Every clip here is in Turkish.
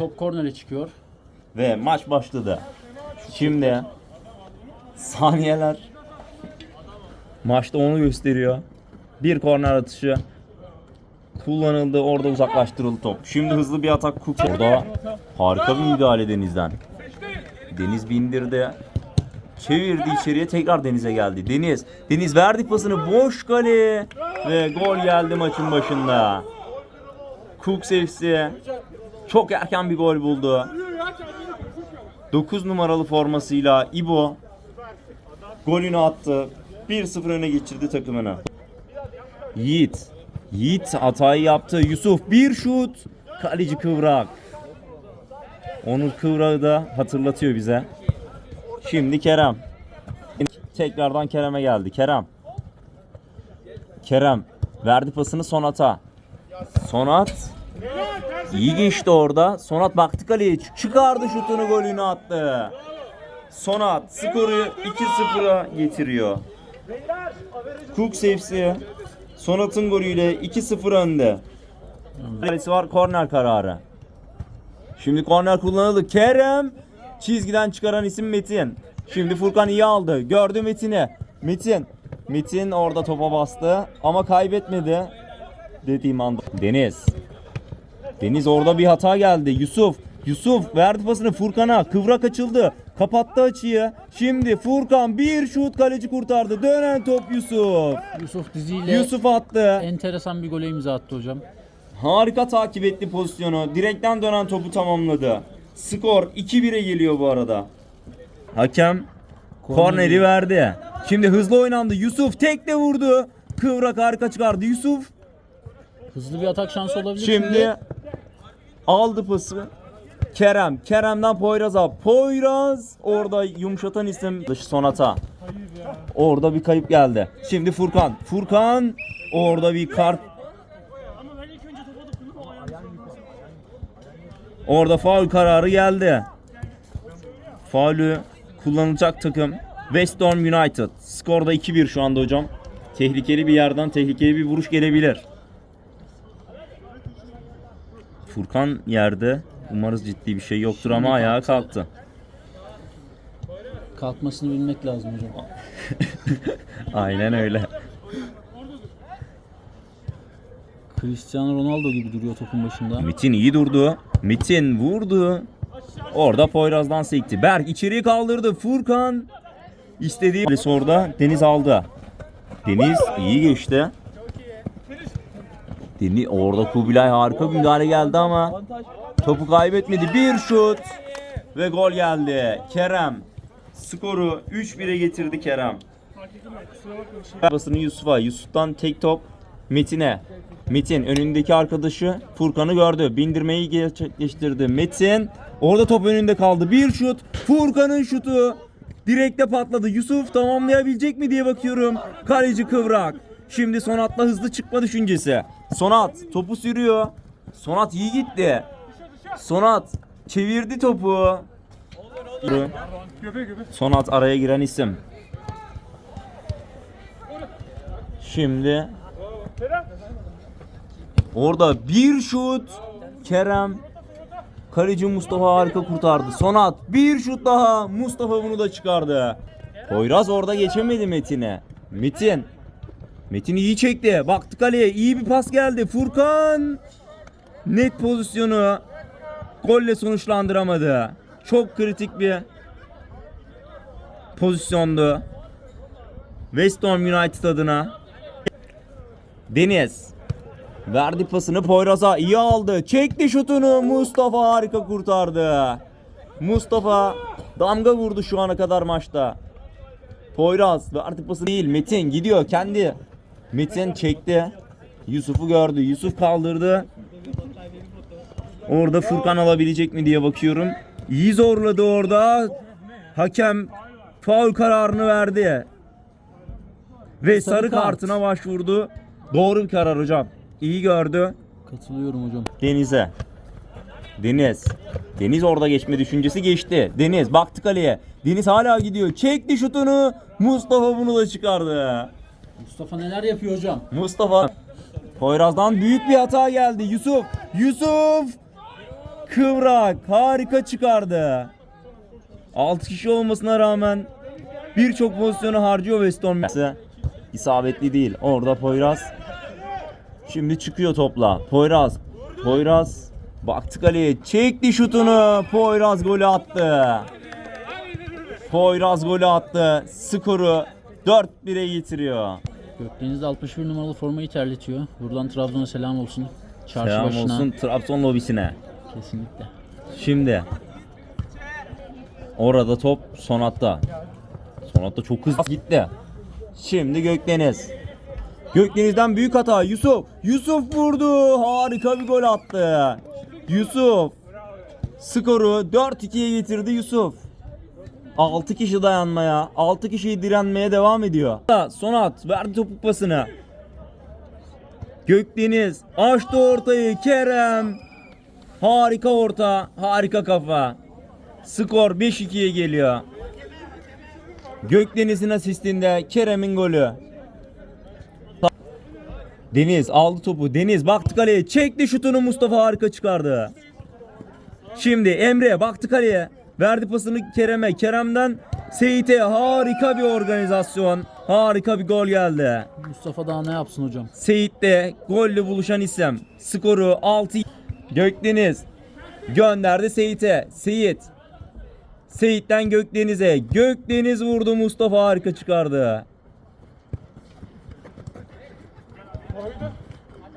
Top kornere çıkıyor. Ve maç başladı. Şimdi saniyeler maçta onu gösteriyor. Bir korner atışı kullanıldı. Orada uzaklaştırıldı top. Şimdi hızlı bir atak Cook. Orada harika bir müdahale Deniz'den. Deniz bindirdi. Çevirdi içeriye tekrar Deniz'e geldi. Deniz. Deniz verdi pasını boş kale ve gol geldi maçın başında. Cook FC çok erken bir gol buldu. 9 numaralı formasıyla İbo golünü attı. 1-0 öne geçirdi takımını. Yiğit. Yiğit hatayı yaptı. Yusuf bir şut. Kaleci kıvrak. Onur Kıvrak'ı da hatırlatıyor bize. Şimdi Kerem. Tekrardan Kerem'e geldi. Kerem. Kerem verdi pasını Sonat'a. Sonat İyi geçti orada. Sonat baktı Çıkardı şutunu golünü attı. Sonat skoru 2-0'a getiriyor. Cook FC Sonat'ın golüyle 2-0 önde. Kalesi var korner kararı. Şimdi korner kullanıldı. Kerem çizgiden çıkaran isim Metin. Şimdi Furkan iyi aldı. Gördü Metin'i. Metin. Metin orada topa bastı ama kaybetmedi. Dediğim anda. Deniz. Deniz orada bir hata geldi. Yusuf. Yusuf verdi pasını Furkan'a. Kıvrak açıldı. Kapattı açıyı. Şimdi Furkan bir şut kaleci kurtardı. Dönen top Yusuf. Yusuf diziyle Yusuf attı. enteresan bir gole imza attı hocam. Harika takip etti pozisyonu. Direkten dönen topu tamamladı. Skor 2-1'e geliyor bu arada. Hakem korneri verdi. Şimdi hızlı oynandı. Yusuf tekle vurdu. Kıvrak harika çıkardı. Yusuf Hızlı bir atak şansı olabilir Şimdi aldı pası. Kerem. Kerem'den Poyraz'a. Poyraz orada yumuşatan isim dışı Sonata. Orada bir kayıp geldi. Şimdi Furkan. Furkan orada bir kart. Orada faul kararı geldi. Faulü kullanılacak takım West Ham United. Skorda 2-1 şu anda hocam. Tehlikeli bir yerden tehlikeli bir vuruş gelebilir. Furkan yerde. Umarız ciddi bir şey yoktur ama ayağa kalktı. Kalkmasını bilmek lazım hocam. Aynen öyle. Cristiano Ronaldo gibi duruyor topun başında. Metin iyi durdu. Metin vurdu. Orada Poyraz'dan sekti. Berk içeriye kaldırdı. Furkan istediği orada Deniz aldı. Deniz iyi geçti. Deniz orada Kubilay harika bir müdahale geldi ama topu kaybetmedi. Bir şut ve gol geldi. Kerem skoru 3-1'e getirdi Kerem. Basını Yusuf'a. Yusuf'tan tek top Metin'e. Metin önündeki arkadaşı Furkan'ı gördü. Bindirmeyi gerçekleştirdi. Metin orada top önünde kaldı. Bir şut. Furkan'ın şutu. Direkte patladı. Yusuf tamamlayabilecek mi diye bakıyorum. Kaleci kıvrak. Şimdi Sonat'la hızlı çıkma düşüncesi. Sonat topu sürüyor. Sonat iyi gitti. Sonat çevirdi topu. Sonat araya giren isim. Şimdi orada bir şut Kerem Kaleci Mustafa harika kurtardı. Sonat bir şut daha. Mustafa bunu da çıkardı. Poyraz orada geçemedi Metin'e. Metin. Metin iyi çekti. Baktı kaleye. iyi bir pas geldi. Furkan. Net pozisyonu. Golle sonuçlandıramadı. Çok kritik bir pozisyondu. West Ham United adına. Deniz. Verdi pasını Poyraz'a iyi aldı. Çekti şutunu Mustafa harika kurtardı. Mustafa damga vurdu şu ana kadar maçta. Poyraz verdi pası değil Metin gidiyor kendi. Metin çekti. Yusuf'u gördü. Yusuf kaldırdı. Orada Furkan alabilecek mi diye bakıyorum. İyi zorladı orada. Hakem faul kararını verdi. Ve sarı, Sarı kart. kartına başvurdu. Doğru bir karar hocam. İyi gördü. Katılıyorum hocam. Deniz'e. Deniz. Deniz orada geçme düşüncesi geçti. Deniz baktı kaleye. Deniz hala gidiyor. Çekti şutunu. Mustafa bunu da çıkardı. Mustafa neler yapıyor hocam? Mustafa. Poyraz'dan büyük bir hata geldi. Yusuf. Yusuf. Kıvrak harika çıkardı. 6 kişi olmasına rağmen birçok pozisyonu harcıyor West Ham. İsabetli değil. Orada Poyraz. Şimdi çıkıyor topla. Poyraz. Poyraz. Baktı kaleye. Çekti şutunu. Poyraz golü attı. Poyraz golü attı. Skoru 4-1'e getiriyor. Gökdeniz de 61 numaralı formayı terletiyor. Buradan Trabzon'a selam olsun. Çarşı Selam başına. olsun Trabzon lobisine. Kesinlikle. Şimdi orada top Sonat'ta. Sonat'ta çok hızlı gitti. Şimdi Gökdeniz. Gökdeniz'den büyük hata. Yusuf. Yusuf vurdu. Harika bir gol attı. Yusuf. Skoru 4-2'ye getirdi Yusuf. 6 kişi dayanmaya, 6 kişi direnmeye devam ediyor. Sonat verdi topuk pasını. Gökdeniz açtı ortayı. Kerem Harika orta, harika kafa. Skor 5-2'ye geliyor. Gökdeniz'in asistinde Kerem'in golü. Deniz aldı topu. Deniz baktı kaleye. Çekti şutunu Mustafa harika çıkardı. Şimdi Emre baktı kaleye. Verdi pasını Kerem'e. Kerem'den Seyit'e harika bir organizasyon. Harika bir gol geldi. Mustafa daha ne yapsın hocam? Seyit de golle buluşan isim. Skoru 6 Gökdeniz gönderdi Seyit'e. Seyit Seyit'ten Gökdeniz'e. Gökdeniz vurdu Mustafa harika çıkardı.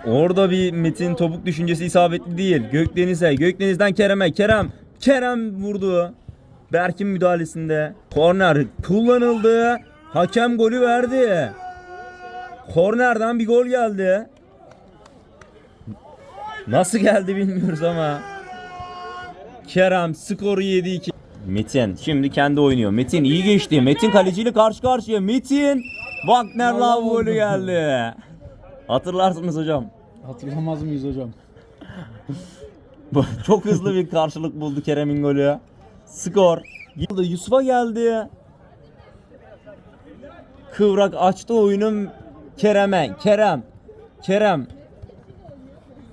Orada bir Metin topuk düşüncesi isabetli değil. Gökdeniz'e. Gökdeniz'den Kerem'e. Kerem. Kerem vurdu. Berk'in müdahalesinde. Korner kullanıldı. Hakem golü verdi. Kornerden bir gol geldi. Nasıl geldi bilmiyoruz ama. Kerem skoru 7-2. Metin şimdi kendi oynuyor. Metin iyi geçti. Metin kaleciyle karşı karşıya. Metin Wagner Love golü geldi. Hatırlarsınız hocam. Hatırlamaz mıyız hocam? Çok hızlı bir karşılık buldu Kerem'in golü. Skor. Yusuf'a geldi. Kıvrak açtı oyunu Kerem'e. Kerem. Kerem.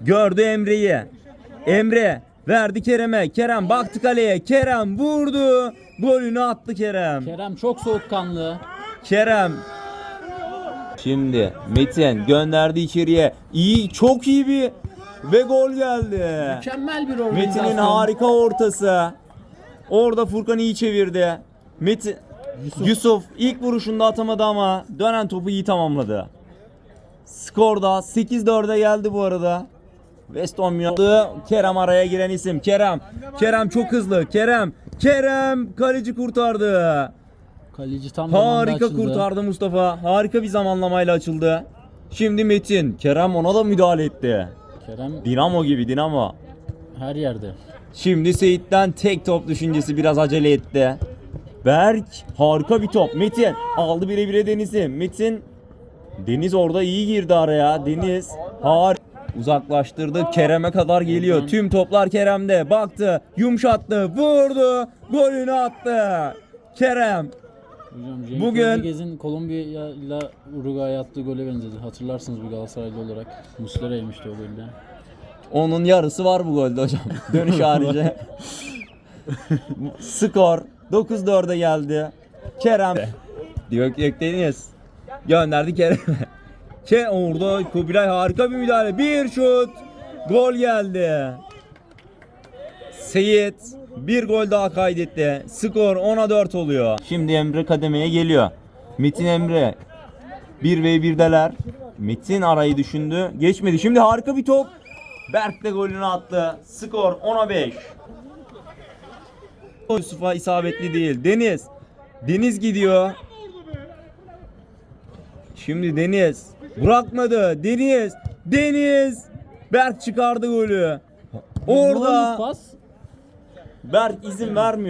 Gördü Emre'yi. Emre verdi Kerem'e. Kerem baktı kaleye. Kerem vurdu. Golünü attı Kerem. Kerem çok soğukkanlı. Kerem. Şimdi Metin gönderdi içeriye. İyi, çok iyi bir ve gol geldi. Mükemmel bir organizasyon. Metin'in harika ortası. Orada Furkan iyi çevirdi. Metin Yusuf. ilk vuruşunda atamadı ama dönen topu iyi tamamladı. Skorda 8-4'e geldi bu arada. West Ham yaptı. Kerem araya giren isim. Kerem. Kerem çok hızlı. Kerem. Kerem kaleci kurtardı. Kaleci tam Harika açıldı. kurtardı Mustafa. Harika bir zamanlamayla açıldı. Şimdi Metin. Kerem ona da müdahale etti. Kerem Dinamo gibi Dinamo. her yerde. Şimdi Seyit'ten tek top düşüncesi biraz acele etti. Berk harika bir top. Metin aldı bire bire Deniz'i. Metin Deniz orada iyi girdi araya. Deniz har uzaklaştırdı. Kerem'e kadar geliyor. Tüm toplar Kerem'de. Baktı, yumuşattı, vurdu, golünü attı. Kerem Hocam Cenk Bugün- Rodriguez'in Kolombiya ile Uruguay'a attığı gole benzedi. Hatırlarsınız bir Galatasaraylı olarak. Muslera yemişti o golde. Onun yarısı var bu golde hocam. Dönüş harici. Skor 9-4'e geldi. Kerem diyor Gökdeniz gönderdi Kerem'e. Ke orada Kubilay harika bir müdahale. Bir şut. Gol geldi. Seyit bir gol daha kaydetti. Skor 10'a 4 oluyor. Şimdi Emre kademeye geliyor. Metin Emre 1 ve 1'deler. Metin arayı düşündü. Geçmedi. Şimdi harika bir top. Berk de golünü attı. Skor 10'a 5. Yusuf'a isabetli değil. Deniz. Deniz gidiyor. Şimdi Deniz. Bırakmadı. Deniz. Deniz. Berk çıkardı golü. Orada Berk izin vermiyor.